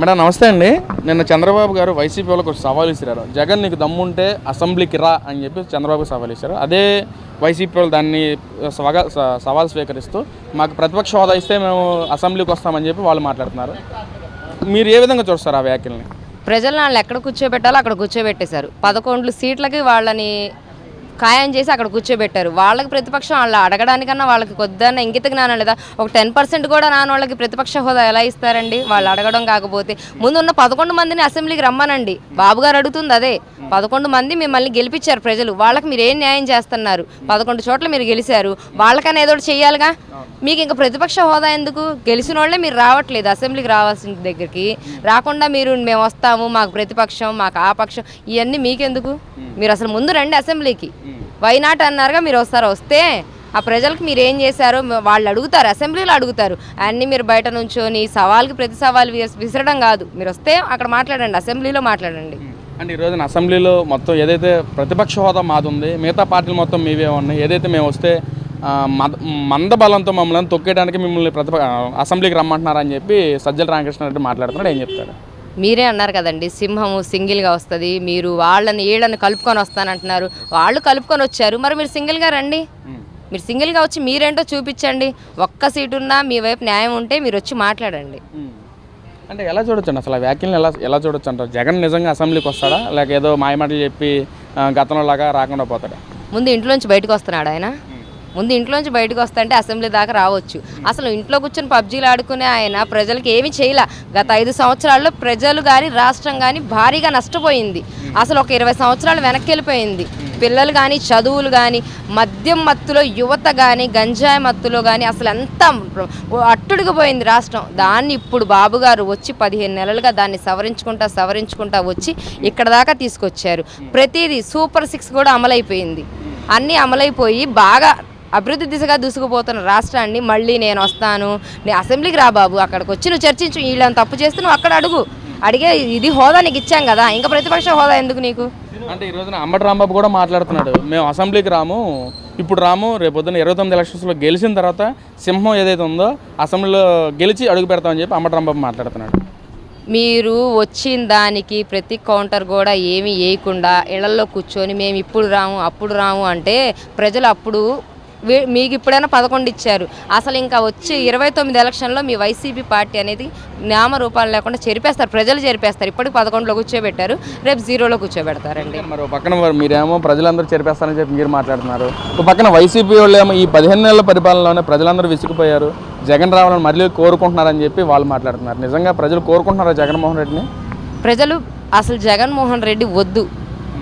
Madam నమస్తే అండి. నిన్న చంద్రబాబు గారు వైసీపీ వాళ్ళకి సవాల్ ఇచ్చారు జగన్ నీకు దమ్ముంటే అసెంబ్లీకి రా అని చెప్పి చంద్రబాబు సవాల్ ఇచ్చారు అదే వైసీపీ వాళ్ళు దాన్ని సవగా సవాల్ స్వీకరిస్తూ మాకు ప్రతిపక్ష హోదా ఇస్తే మేము అసెంబ్లీకి వస్తామని చెప్పి వాళ్ళు మాట్లాడుతున్నారు. మీరు ఏ విధంగా చూస్తారు ఆ వ్యాఖ్యల్ని? ప్రజలు వాళ్ళు ఎక్కడ కూర్చోబెట్టాలో అక్కడ కూర్చోబెట్టేశారు. పదకొండు సీట్లకి వాళ్ళని ఖాయం చేసి అక్కడ కూర్చోబెట్టారు. వాళ్ళకి ప్రతిపక్షం వాళ్ళు అడగడానికన్నా వాళ్ళకి కొద్దన్న ఇంగిత జ్ఞానం లేదా? ఒక టెన్ పర్సెంట్ కూడా నాన్న వాళ్ళకి ప్రతిపక్ష హోదా ఎలా ఇస్తారండి? వాళ్ళు అడగడం కాకపోతే. ముందున్న పదకొండు మందిని అసెంబ్లీకి రమ్మనండి. బాబు గారు అడుగుతుంది అదే. పదకొండు మంది మిమ్మల్ని గెలిపించారు ప్రజలు. వాళ్ళకి మీరు ఏం న్యాయం చేస్తున్నారు? పదకొండు చోట్ల మీరు గెలిచారు వాళ్ళకన్నా ఏదో ఒకటి మీకు ఇంకా ప్రతిపక్ష హోదా ఎందుకు? గెలిచిన వాళ్ళే మీరు రావట్లేదు అసెంబ్లీకి రావాల్సిన దగ్గరికి. రాకుండా మీరు మేము వస్తాము మాకు ప్రతిపక్షం మాకు ఆ పక్షం ఇవన్నీ మీకెందుకు? మీరు అసలు ముందు రండి అసెంబ్లీకి. వైనాట్ అన్నారుగా మీరు వస్తారు వస్తే ఆ ప్రజలకు మీరు ఏం చేశారో? వాళ్ళు అడుగుతారు అసెంబ్లీలో అడుగుతారు. అన్నీ మీరు బయట నుంచొని సవాల్కి ప్రతి సవాల్ విసరడం కాదు. మీరు వస్తే అక్కడ మాట్లాడండి అసెంబ్లీలో మాట్లాడండి. అండ్ ఈ రోజున అసెంబ్లీలో మొత్తం ఏదైతే ప్రతిపక్ష హోదా మాది ఉంది మిగతా పార్టీలు మొత్తం మీవే ఉన్నాయి ఏదైతే మేము వస్తే మద మంద బలంతో మమ్మల్ని తొక్కేయడానికి మిమ్మల్ని ప్రతిప అసెంబ్లీకి రమ్మంటున్నారని చెప్పి సజ్జల రామకృష్ణారెడ్డి మాట్లాడుతున్నాడు ఏం చెప్తారు? మీరే అన్నారు కదండి సింహము సింగిల్గా వస్తుంది మీరు వాళ్ళని ఏళ్ళని కలుపుకొని వస్తానంటున్నారు. వాళ్ళు కలుపుకొని వచ్చారు మరి మీరు సింగిల్గా రండి. మీరు సింగిల్గా వచ్చి మీరేంటో చూపించండి. ఒక్క సీటు ఉన్నా మీ వైపు న్యాయం ఉంటే మీరు వచ్చి మాట్లాడండి. అంటే ఎలా చూడొచ్చండి అసలు ఆ వ్యాఖ్యలను ఎలా ఎలా చూడొచ్చు అంటారు జగన్ నిజంగా అసెంబ్లీకి వస్తాడా? లేక ఏదో మాయమాటలు చెప్పి గతంలో లాగా రాకుండా పోతాడా? ముందు ఇంట్లోంచి బయటకు వస్తున్నాడు ఆయన. ముందు ఇంట్లోంచి బయటకు వస్తుంటే అసెంబ్లీ దాకా రావచ్చు. అసలు ఇంట్లో కూర్చొని పబ్జీలు ఆడుకునే ఆయన ప్రజలకు ఏమి చేయలే. గత ఐదు సంవత్సరాల్లో ప్రజలు కానీ రాష్ట్రం కానీ భారీగా నష్టపోయింది. అసలు ఒక ఇరవై సంవత్సరాలు వెనక్కి వెళ్ళిపోయింది పిల్లలు కానీ చదువులు కానీ మద్యం మత్తులో యువత కానీ గంజాయి మత్తులో కానీ అసలు ఎంత అట్టుడిగిపోయింది రాష్ట్రం. దాన్ని ఇప్పుడు బాబు గారు వచ్చి పదిహేను నెలలుగా దాన్ని సవరించుకుంటా సవరించుకుంటా వచ్చి ఇక్కడ దాకా తీసుకొచ్చారు. ప్రతిదీ సూపర్ సిక్స్ కూడా అమలైపోయింది. అన్నీ అమలైపోయి బాగా అభివృద్ధి దిశగా దూసుకుపోతున్న రాష్ట్రాన్ని మళ్ళీ నేను వస్తాను. నేను అసెంబ్లీకి రా బాబు. అక్కడికి వచ్చి నువ్వు చర్చించు. వీళ్ళని తప్పు చేస్తే నువ్వు అక్కడ అడుగు. అడిగే ఇది హోదా నీకు ఇచ్చాం కదా. ఇంకా ప్రతిపక్ష హోదా ఎందుకు నీకు? అంటే ఈ రోజున అంబటి రాంబాబు కూడా మాట్లాడుతున్నాడు. మేము అసెంబ్లీకి రాము. ఇప్పుడు రాము రేపు పొద్దున్న ఇరవై తొమ్మిది ఎలక్షన్స్లో గెలిచిన తర్వాత సింహం ఏదైతే ఉందో అసెంబ్లీలో గెలిచి అడుగు పెడతామని చెప్పి అంబటి రాంబాబు మాట్లాడుతున్నాడు. మీరు వచ్చిన దానికి ప్రతి కౌంటర్ కూడా ఏమీ వేయకుండా ఇళ్ళలో కూర్చొని మేము ఇప్పుడు రాము అప్పుడు రాము అంటే ప్రజలు అప్పుడు మీకు ఇప్పుడైనా పదకొండు ఇచ్చారు. అసలు ఇంకా వచ్చి ఇరవై తొమ్మిది ఎలక్షన్లో మీ వైసీపీ పార్టీ అనేది నామరూపాలు లేకుండా చెరిపేస్తారు. ప్రజలు చెరిపేస్తారు. ఇప్పటికి పదకొండులో కూర్చోబెట్టారు. రేపు జీరోలో కూర్చోబెడతారండి. మరి పక్కన మీరేమో ప్రజలందరూ చెరిపేస్తారని చెప్పి మీరు మాట్లాడుతున్నారు. ఒక పక్కన వైసీపీ వాళ్ళు ఏమో ఈ పదిహేను నెలల పరిపాలనలోనే ప్రజలందరూ విసిగిపోయారు. జగన్ రావాలని మళ్ళీ కోరుకుంటున్నారని చెప్పి వాళ్ళు మాట్లాడుతున్నారు. నిజంగా ప్రజలు కోరుకుంటున్నారా జగన్మోహన్ రెడ్డిని? ప్రజలు అసలు జగన్మోహన్ రెడ్డి వద్దు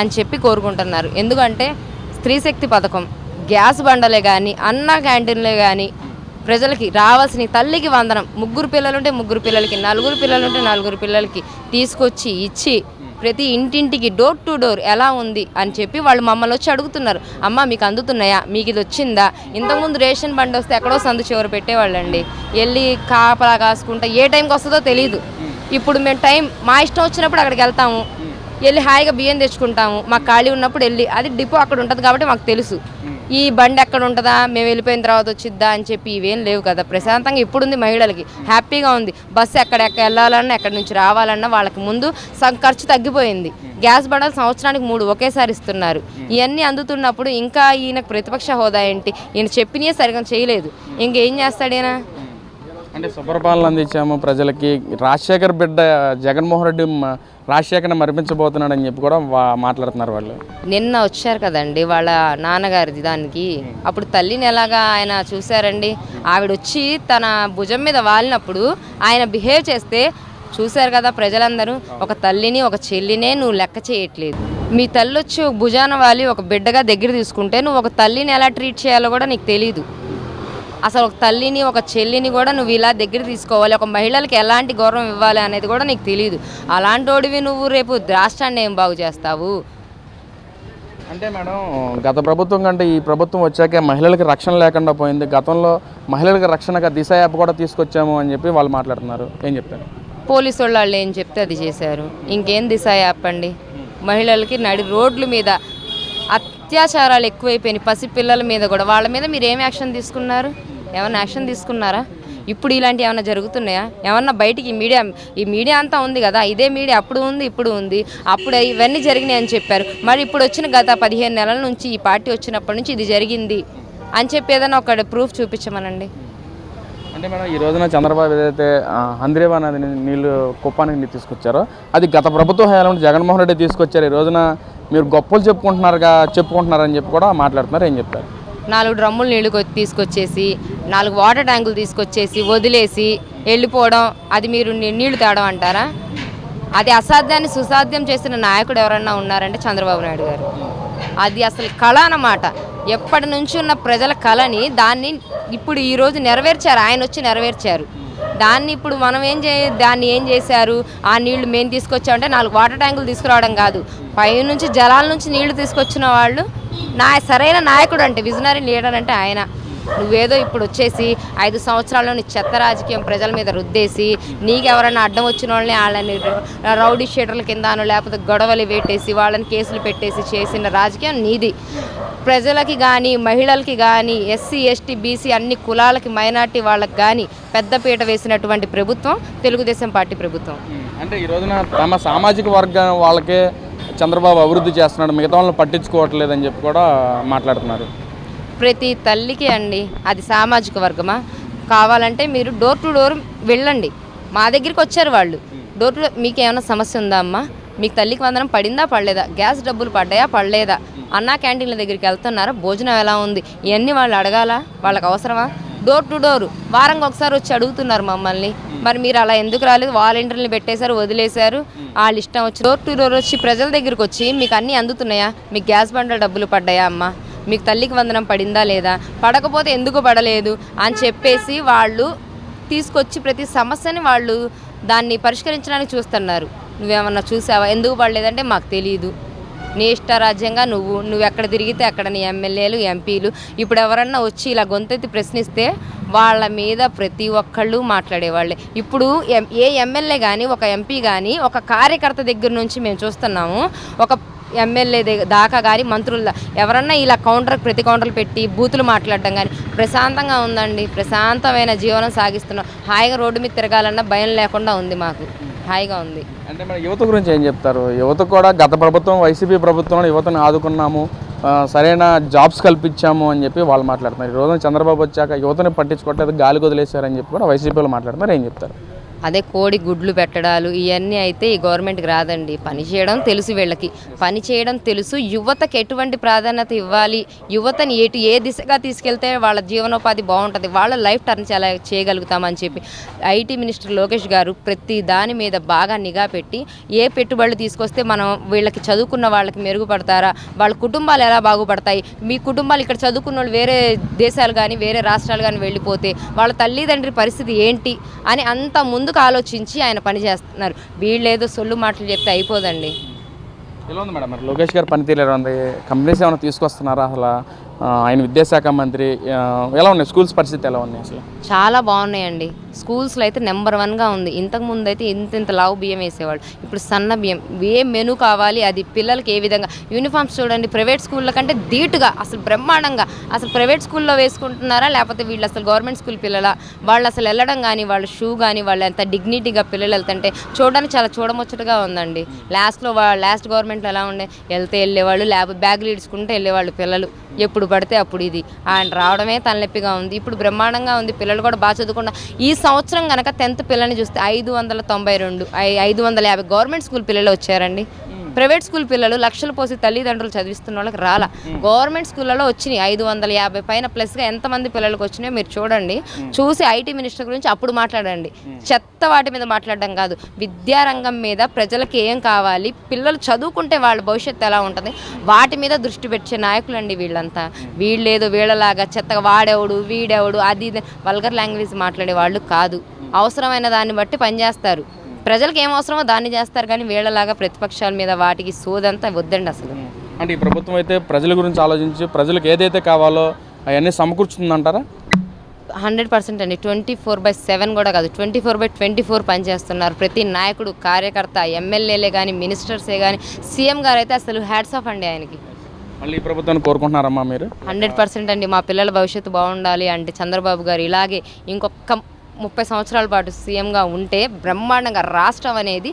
అని చెప్పి కోరుకుంటున్నారు. ఎందుకంటే స్త్రీశక్తి పథకం గ్యాస్ బండలే కానీ అన్న క్యాంటీన్లే కానీ ప్రజలకి రావాల్సిన తల్లికి వందనం. ముగ్గురు పిల్లలుంటే ముగ్గురు పిల్లలకి నలుగురు పిల్లలుంటే నలుగురు పిల్లలకి తీసుకొచ్చి ఇచ్చి ప్రతి ఇంటింటికి డోర్ టు డోర్ ఎలా ఉంది అని చెప్పి వాళ్ళు మమ్మల్ని వచ్చి అడుగుతున్నారు. అమ్మ మీకు అందుతున్నాయా? మీకు ఇది వచ్చిందా? ఇంతకుముందు రేషన్ బండి వస్తే ఎక్కడో సందు చివర పెట్టేవాళ్ళండి. వెళ్ళి కాపలా కాసుకుంటా ఏ టైంకి వస్తుందో తెలియదు ఇప్పుడు మేము టైం మా ఇష్టం వచ్చినప్పుడు అక్కడికి వెళ్తాము. వెళ్ళి హాయిగా బియ్యం తెచ్చుకుంటాము. మాకు ఖాళీ ఉన్నప్పుడు వెళ్ళి అది డిపో అక్కడ ఉంటుంది కాబట్టి మాకు తెలుసు. ఈ బండి ఎక్కడ ఉంటుందా? మేము వెళ్ళిపోయిన తర్వాత వచ్చిద్దా అని చెప్పి ఇవేం లేవు కదా. ప్రశాంతంగా ఇప్పుడుంది మహిళలకి. హ్యాపీగా ఉంది. బస్సు ఎక్కడ వెళ్ళాలన్నా ఎక్కడి నుంచి రావాలన్నా వాళ్ళకి ముందు ఖర్చు తగ్గిపోయింది. గ్యాస్ బండలు సంవత్సరానికి మూడు ఒకేసారి ఇస్తున్నారు. ఇవన్నీ అందుతున్నప్పుడు ఇంకా ఈయనకు ప్రతిపక్ష హోదా ఏంటి? ఈయన చెప్పినయే సరిగా చేయలేదు. ఇంకేం చేస్తాడు ఈయన? అంటే సుపరిపాలన అందించాము ప్రజలకి. రాజశేఖర్ బిడ్డ జగన్మోహన్ రెడ్డి రాజశేఖర్ని మరిపించబోతున్నాడని చెప్పి కూడా మాట్లాడుతున్నారు వాళ్ళు. నిన్న వచ్చారు కదండి వాళ్ళ నాన్నగారిది దానికి. అప్పుడు తల్లిని ఎలాగా ఆయన చూశారండి? ఆవిడ వచ్చి తన భుజం మీద వాలినప్పుడు ఆయన బిహేవ్ చేస్తే చూశారు కదా ప్రజలందరూ ఒక తల్లిని ఒక చెల్లినే నువ్వు లెక్క చేయట్లేదు. మీ తల్లి వచ్చి భుజాన వాలి ఒక బిడ్డగా దగ్గర తీసుకుంటే నువ్వు ఒక తల్లిని ఎలా ట్రీట్ చేయాలో కూడా నీకు తెలియదు అసలు ఒక తల్లిని ఒక చెల్లిని కూడా నువ్వు ఇలా దగ్గర తీసుకోవాలి. ఒక మహిళలకి ఎలాంటి గౌరవం ఇవ్వాలి అనేది కూడా నీకు తెలియదు అలాంటి నువ్వు రేపు రాష్ట్రాన్ని ఏం బాగు చేస్తావు? అంటే మేడం గత ప్రభుత్వం కంటే ఈ ప్రభుత్వం వచ్చాక మహిళలకు రక్షణ లేకుండా పోయింది. గతంలో మహిళలకు రక్షణగా దిశ యాప్ కూడా తీసుకొచ్చాము అని చెప్పి వాళ్ళు మాట్లాడుతున్నారు. ఏం చెప్తారు? పోలీసు వాళ్ళు వాళ్ళు ఏం చెప్తే అది చేశారు. ఇంకేం దిశ యాప్ అండి? మహిళలకి నడి రోడ్ల మీద అత్యాచారాలు ఎక్కువైపోయినాయి. పసిపిల్లల మీద కూడా. వాళ్ళ మీద మీరు ఏం యాక్షన్ తీసుకున్నారు? ఏమైనా యాక్షన్ తీసుకున్నారా? ఇప్పుడు ఇలాంటివి ఏమైనా జరుగుతున్నాయా? ఏమన్నా బయటికి మీడియా ఈ మీడియా అంతా ఉంది కదా ఇదే మీడియా అప్పుడు ఉంది ఇప్పుడు ఉంది అప్పుడు ఇవన్నీ జరిగినాయి అని చెప్పారు. మరి ఇప్పుడు వచ్చిన గత పదిహేను నెలల నుంచి ఈ పార్టీ వచ్చినప్పటి నుంచి ఇది జరిగింది అని చెప్పి ఏదైనా ఒక ప్రూఫ్ చూపించమనండి. అంటే మేడం ఈ రోజున చంద్రబాబు ఏదైతే ఆ, హంద్రేవా నది ని- నీళ్ళు కుప్పానికి నీళ్ళు తీసుకొచ్చారో అది గత ప్రభుత్వ హయాంలో జగన్మోహన్ రెడ్డి తీసుకొచ్చారు. ఈ రోజున మీరు గొప్పలు చెప్పుకుంటున్నారుగా చెప్పుకుంటున్నారని చెప్పి కూడా మాట్లాడుతున్నారు ఏం చెప్తారు? నాలుగు డ్రమ్ములు నీళ్ళు తీసుకొచ్చేసి నాలుగు వాటర్ ట్యాంకులు తీసుకొచ్చేసి వదిలేసి వెళ్ళిపోవడం అది మీరు నీళ్ళు తేవడం అంటారా? అది అసాధ్యాన్ని సుసాధ్యం చేసిన నాయకుడు ఎవరన్నా ఉన్నారంటే చంద్రబాబు నాయుడు గారు. అది అసలు కళ అన్నమాట. ఎప్పటి నుంచి ఉన్న ప్రజల కళని దాన్ని ఇప్పుడు ఈరోజు నెరవేర్చారు. ఆయన వచ్చి నెరవేర్చారు. దాన్ని ఇప్పుడు మనం ఏం చే దాన్ని ఏం చేశారు? ఆ నీళ్ళు మేము తీసుకొచ్చామంటే నాలుగు వాటర్ ట్యాంకులు తీసుకురావడం కాదు. పైనుంచి జలాల నుంచి నీళ్ళు తీసుకొచ్చిన వాళ్ళు నా సరైన నాయకుడు అంటే విజనరీ లీడర్ అంటే ఆయన. నువ్వేదో ఇప్పుడు వచ్చేసి ఐదు సంవత్సరాల్లో నీ చెత్త రాజకీయం ప్రజల మీద రుద్దేసి నీకెవరైనా అడ్డం వచ్చిన వాళ్ళని వాళ్ళని రౌడీ షీటర్ల కిందనో లేకపోతే గొడవలు పెట్టేసి వాళ్ళని కేసులు పెట్టేసి చేసిన రాజకీయం నీది. ప్రజలకి కానీ మహిళలకి కానీ ఎస్సీ ఎస్టీ బీసీ అన్ని కులాలకి మైనార్టీ వాళ్ళకి కానీ పెద్దపీట వేసినటువంటి ప్రభుత్వం తెలుగుదేశం పార్టీ ప్రభుత్వం. అంటే ఈ రోజున తమ సామాజిక వర్గం వాళ్ళకే చంద్రబాబు అభివృద్ధి చేస్తున్నాడు మిగతా వాళ్ళని పట్టించుకోవట్లేదని చెప్పి కూడా మాట్లాడుతున్నారు. ప్రతి తల్లికి అండి అది సామాజిక వర్గమా? కావాలంటే మీరు డోర్ టు డోర్ వెళ్ళండి. మా దగ్గరికి వచ్చారు వాళ్ళు. డోర్ టు మీకు ఏమైనా సమస్య ఉందా అమ్మా? మీకు తల్లికి వందనం పడిందా పడలేదా? గ్యాస్ డబ్బులు పడ్డాయా పడలేదా? అన్నా క్యాంటీన్ల దగ్గరికి వెళ్తున్నారా? భోజనం ఎలా ఉంది? ఇవన్నీ వాళ్ళు అడగాలా? వాళ్ళకి అవసరమా? డోర్ టు డోర్ వారంకి ఒకసారి వచ్చి అడుగుతున్నారు మమ్మల్ని. మరి మీరు అలా ఎందుకు రాలేదు? వాలంటీర్ని పెట్టేశారు వదిలేశారు. వాళ్ళ ఇష్టం వచ్చి డోర్ టు డోర్ వచ్చి ప్రజల దగ్గరికి వచ్చి మీకు అన్నీ అందుతున్నాయా? మీకు గ్యాస్ బండల డబ్బులు పడ్డాయా అమ్మా? మీకు తల్లికి వందనం పడిందా లేదా? పడకపోతే ఎందుకు పడలేదు? అని చెప్పేసి వాళ్ళు తీసుకొచ్చి ప్రతి సమస్యని వాళ్ళు దాన్ని పరిష్కరించడానికి చూస్తున్నారు. నువ్వేమన్నా చూసావా? ఎందుకు పడలేదంటే మాకు తెలియదు నీ ఇష్టరాజ్యంగా నువ్వు నువ్వు ఎక్కడ తిరిగితే అక్కడ నీ ఎమ్మెల్యేలు ఎంపీలు. ఇప్పుడు ఎవరన్నా వచ్చి ఇలా గొంతెత్తి ప్రశ్నిస్తే వాళ్ళ మీద ప్రతి ఒక్కళ్ళు మాట్లాడేవాళ్ళే. ఇప్పుడు ఎం- ఏ ఎమ్మెల్యే కానీ ఒక ఎంపీ కానీ ఒక కార్యకర్త దగ్గర నుంచి మేము చూస్తున్నాము ఒక ఎమ్మెల్యే దగ్గర దాకా కానీ మంత్రుల ఎవరన్నా ఇలా కౌంటర్ ప్రతి కౌంటర్లు పెట్టి బూతులు మాట్లాడడం కానీ ప్రశాంతంగా ఉందండి ప్రశాంతమైన జీవనం సాగిస్తున్నాం. హాయిగా రోడ్డు మీద తిరగాలన్నా భయం లేకుండా ఉంది మాకు. హాయిగా ఉంది. అంటే మన యువత గురించి ఏం చెప్తారు? యువత కూడా గత ప్రభుత్వం వైసీపీ ప్రభుత్వంలో యువతను ఆదుకున్నాము సరైన జాబ్స్ కల్పించాము అని చెప్పి వాళ్ళు మాట్లాడుతున్నారు. ఈ రోజున చంద్రబాబు వచ్చాక యువతని పట్టించుకోవట్లేదు గాలి వదిలేశారని చెప్పి కూడా వైసీపీలో మాట్లాడుతున్నారు. ఏం చెప్తారు? అదే కోడి గుడ్లు పెట్టడాలు ఇవన్నీ అయితే ఈ గవర్నమెంట్కి రాదండి. పని చేయడం తెలుసు వీళ్ళకి. పని చేయడం తెలుసు. యువతకి ఎటువంటి ప్రాధాన్యత ఇవ్వాలి? యువతని ఎటు ఏ దిశగా తీసుకెళ్తే వాళ్ళ జీవనోపాధి బాగుంటుంది? వాళ్ళ లైఫ్ టర్న్ చాలా చేయగలుగుతామని చెప్పి ఐటీ మినిస్టర్ లోకేష్ గారు ప్రతి దాని మీద బాగా నిఘా పెట్టి ఏ పెట్టుబడులు తీసుకొస్తే మనం వీళ్ళకి చదువుకున్న వాళ్ళకి మెరుగుపడతారా? వాళ్ళ కుటుంబాలు ఎలా బాగుపడతాయి? మీ కుటుంబాలు ఇక్కడ చదువుకున్న వాళ్ళు వేరే దేశాలు కానీ వేరే రాష్ట్రాలు కానీ వెళ్ళిపోతే వాళ్ళ తల్లిదండ్రి పరిస్థితి ఏంటి? అని అంత ముందు ముందుకు ఆలోచించి ఆయన పని చేస్తున్నారు? వీళ్ళేదో సొల్లు మాటలు చెప్తే అయిపోదండి. ఎలా ఉంది మేడం? మరి లోకేష్ గారు పనితీరు ఎలా ఉంది? కంపెనీస్ ఏమైనా తీసుకొస్తున్నారా అసలు? ఆయన విద్యాశాఖ మంత్రి ఎలా ఉన్నాయి? స్కూల్స్ పరిస్థితి ఎలా ఉన్నాయి అసలు? చాలా బాగున్నాయండి. స్కూల్స్లో అయితే నెంబర్ వన్గా ఉంది. ఇంతకు ముందు అయితే ఇంత ఇంత లావు బియ్యం వేసేవాళ్ళు. ఇప్పుడు సన్న బియ్యం. ఏ మెను కావాలి? అది పిల్లలకి ఏ విధంగా? యూనిఫామ్స్ చూడండి ప్రైవేట్ స్కూళ్ళ కంటే ధీటుగా అసలు బ్రహ్మాండంగా. అసలు ప్రైవేట్ స్కూల్లో వేసుకుంటున్నారా? లేకపోతే వీళ్ళు అసలు గవర్నమెంట్ స్కూల్ పిల్లల? వాళ్ళు అసలు వెళ్ళడం కానీ వాళ్ళ షూ కానీ వాళ్ళు ఎంత డిగ్నిటీగా పిల్లలు వెళ్తుంటే చూడడానికి చాలా చూడముచ్చటగా ఉందండి. లాస్ట్లో లాస్ట్ గవర్నమెంట్లో ఎలా ఉండే? వెళ్తే వెళ్ళేవాళ్ళు ల్యాబ్ బ్యాగులు ఇడ్చుకుంటే వెళ్ళేవాళ్ళు పిల్లలు. ఎప్పుడు పడితే అప్పుడు ఇది. ఆయన రావడమే తలనొప్పిగా ఉంది. ఇప్పుడు బ్రహ్మాండంగా ఉంది. పిల్లలు కూడా బాగా చదువుకున్నా ఈ సంవత్సరం కనుక టెన్త్ పిల్లల్ని చూస్తే ఐదు వందల తొంభై రెండు ఐదు వందల యాభై గవర్నమెంట్ స్కూల్ పిల్లలు వచ్చారండి. ప్రైవేట్ స్కూల్ పిల్లలు లక్షలు పోసి తల్లిదండ్రులు చదివిస్తున్న వాళ్ళకి రాలా. గవర్నమెంట్ స్కూళ్ళలో వచ్చినాయి ఐదు వందల యాభై పైన ప్లస్గా ఎంతమంది పిల్లలకు వచ్చినాయో మీరు చూడండి. చూసి ఐటీ మినిస్టర్ గురించి అప్పుడు మాట్లాడండి. చెత్త వాటి మీద మాట్లాడడం కాదు. విద్యారంగం మీద ప్రజలకి ఏం కావాలి? పిల్లలు చదువుకుంటే వాళ్ళ భవిష్యత్తు ఎలా ఉంటుంది? వాటి మీద దృష్టి పెట్టే నాయకులండి వీళ్ళంతా. వీళ్ళేదో వీళ్ళలాగా చెత్తగా వాడేవాడు వీడేవాడు అది వల్గర్ లాంగ్వేజ్ మాట్లాడే వాళ్ళు కాదు. అవసరమైన దాన్ని బట్టి పనిచేస్తారు. ప్రజలకు ఏం అవసరమో దాన్ని చేస్తారు కానీ వీళ్ళలాగా ప్రతిపక్షాల మీద వాటికి సోదంతా వద్దండి అసలు. అంటే ఈ ప్రభుత్వం అయితే ప్రజల గురించి ఆలోచించి ప్రజలకు ఏదైతే కావాలో అవన్నీ సమకూర్చుతుందంటారా? హండ్రెడ్ పర్సెంట్ అండి. ట్వంటీ ఫోర్ బై సెవెన్ కూడా కాదు twenty four by twenty four పనిచేస్తున్నారు. ప్రతి నాయకుడు కార్యకర్త ఎమ్మెల్యేలే కానీ మినిస్టర్సే కానీ సీఎం గారు అయితే అసలు హ్యాట్స్ ఆఫ్ అండి ఆయనకి. మళ్ళీ ప్రభుత్వాన్ని కోరుకుంటున్నారమ్మా మీరు? హండ్రెడ్ పర్సెంట్ అండి. మా పిల్లల భవిష్యత్తు బాగుండాలి అంటే చంద్రబాబు గారు ఇలాగే ఇంకొక ముప్పై సంవత్సరాల పాటు సీఎంగా ఉంటే బ్రహ్మాండంగా రాష్ట్రం అనేది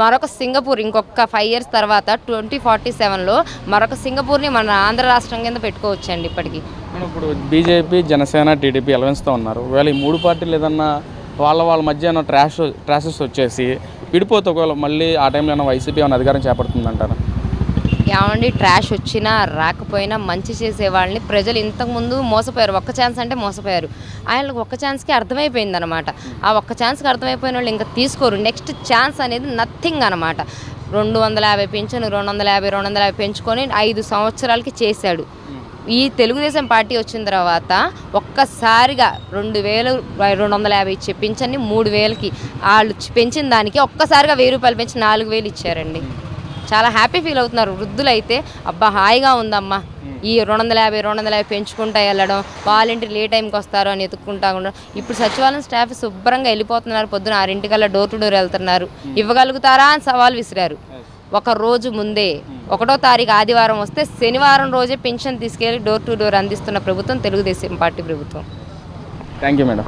మరొక సింగపూర్ ఇంకొక ఫైవ్ ఇయర్స్ తర్వాత ట్వంటీ ఫార్టీ సెవెన్లో మరొక సింగపూర్ని మన ఆంధ్ర రాష్ట్రం కింద పెట్టుకోవచ్చండి ఇప్పటికీ. మనం ఇప్పుడు బీజేపీ జనసేన టీడీపీ అలవెన్స్తో ఉన్నారు. ఒకవేళ ఈ మూడు పార్టీలు ఏదన్నా వాళ్ళ వాళ్ళ మధ్య ఏమైనా ట్రాష్ ట్రాషెస్ వచ్చేసి విడిపోతే ఒకవేళ మళ్ళీ ఆ టైంలో ఏమైనా వైసీపీ ఏమైనా అధికారం చేపడుతుందంటారా? ఏమండి ట్రాష్ వచ్చినా రాకపోయినా మంచి చేసే వాళ్ళని ప్రజలు ఇంతకుముందు మోసపోయారు. ఒక్క ఛాన్స్ అంటే మోసపోయారు. ఆయనకు ఒక్క ఛాన్స్కి అర్థమైపోయింది అనమాట ఆ ఒక్క ఛాన్స్కి అర్థమైపోయిన వాళ్ళు ఇంకా తీసుకోరు. నెక్స్ట్ ఛాన్స్ అనేది నథింగ్ అనమాట. రెండు వందల యాభై పెంచను రెండు వందల యాభై రెండు వందల యాభై పెంచుకొని ఐదు సంవత్సరాలకి చేశాడు. ఈ తెలుగుదేశం పార్టీ వచ్చిన తర్వాత ఒక్కసారిగా రెండు వేలు రెండు వందల యాభై ఇచ్చే పింఛన్ని మూడు వేలకి వాళ్ళు పెంచిన దానికి ఒక్కసారిగా వెయ్యి రూపాయలు పెంచి నాలుగు వేలు ఇచ్చారండి. చాలా హ్యాపీ ఫీల్ అవుతున్నారు. వృద్ధులు అయితే అబ్బా హాయిగా ఉందమ్మా. ఈ రెండు వందల యాభై రెండు వందల యాభై పెంచుకుంటా వెళ్ళడం వాలంటీర్లు ఏ టైంకి వస్తారో అని ఎత్తుక్కుంటా ఉండడం. ఇప్పుడు సచివాలయం స్టాఫ్ శుభ్రంగా వెళ్ళిపోతున్నారు. పొద్దున ఆరింటికల్లా డోర్ టు డోర్ వెళ్తున్నారు. ఇవ్వగలుగుతారా అని సవాల్ విసిరారు. ఒక రోజు ముందే ఒకటో తారీఖు ఆదివారం వస్తే శనివారం రోజే పెన్షన్ తీసుకెళ్ళి డోర్ టు డోర్ అందిస్తున్న ప్రభుత్వం తెలుగుదేశం పార్టీ ప్రభుత్వం. Thank you madam